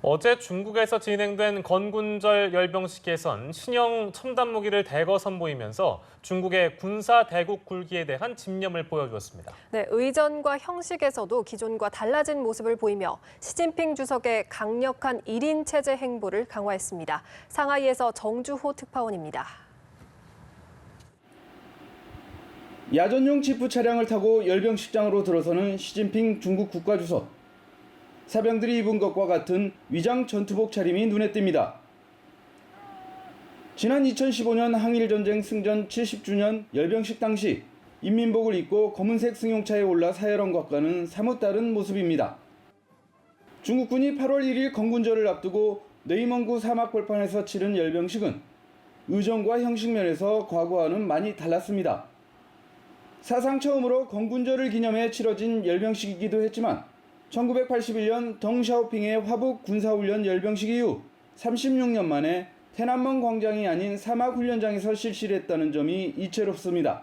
어제 중국에서 진행된 건군절 열병식에선 신형 첨단 무기를 대거 선보이면서 중국의 군사 대국 굴기에 대한 집념을 보여주었습니다. 네, 의전과 형식에서도 기존과 달라진 모습을 보이며 시진핑 주석의 강력한 일인 체제 행보를 강화했습니다. 상하이에서 정주호 특파원입니다. 야전용 지프 차량을 타고 열병식장으로 들어서는 시진핑 중국 국가주석. 사병들이 입은 것과 같은 위장 전투복 차림이 눈에 띕니다. 지난 2015년 항일전쟁 승전 70주년 열병식 당시 인민복을 입고 검은색 승용차에 올라 사열한 것과는 사뭇 다른 모습입니다. 중국군이 8월 1일 건군절을 앞두고 네이먼구 사막 벌판에서 치른 열병식은 의정과 형식 면에서 과거와는 많이 달랐습니다. 사상 처음으로 건군절을 기념해 치러진 열병식이기도 했지만 1981년 덩샤오핑의 화북 군사훈련 열병식 이후 36년 만에 테난먼 광장이 아닌 사막훈련장에서 실시를 했다는 점이 이채롭습니다.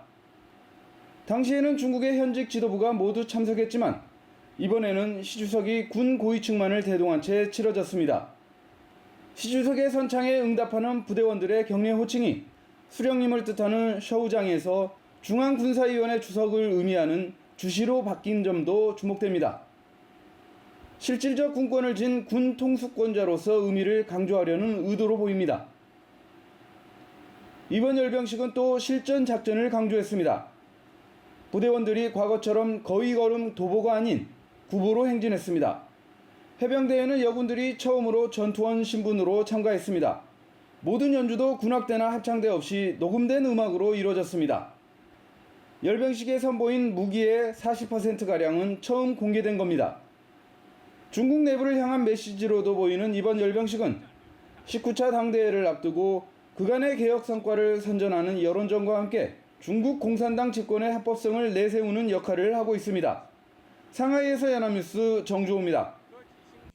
당시에는 중국의 현직 지도부가 모두 참석했지만 이번에는 시 주석이 군 고위층만을 대동한 채 치러졌습니다. 시 주석의 선창에 응답하는 부대원들의 경례 호칭이 수령님을 뜻하는 셔우장에서 중앙군사위원회 주석을 의미하는 주시로 바뀐 점도 주목됩니다. 실질적 군권을 진군 통수권자로서 의미를 강조하려는 의도로 보입니다. 이번 열병식은 또 실전 작전을 강조했습니다. 부대원들이 과거처럼 거의 걸음 도보가 아닌 구보로 행진했습니다. 해병대에는 여군들이 처음으로 전투원 신분으로 참가했습니다. 모든 연주도 군악대나 합창대 없이 녹음된 음악으로 이루어졌습니다. 열병식에 선보인 무기의 40%가량은 처음 공개된 겁니다. 중국 내부를 향한 메시지로도 보이는 이번 열병식은 19차 당대회를 앞두고 그간의 개혁 성과를 선전하는 여론전과 함께 중국 공산당 집권의 합법성을 내세우는 역할을 하고 있습니다. 상하이에서 연합뉴스 정주호입니다.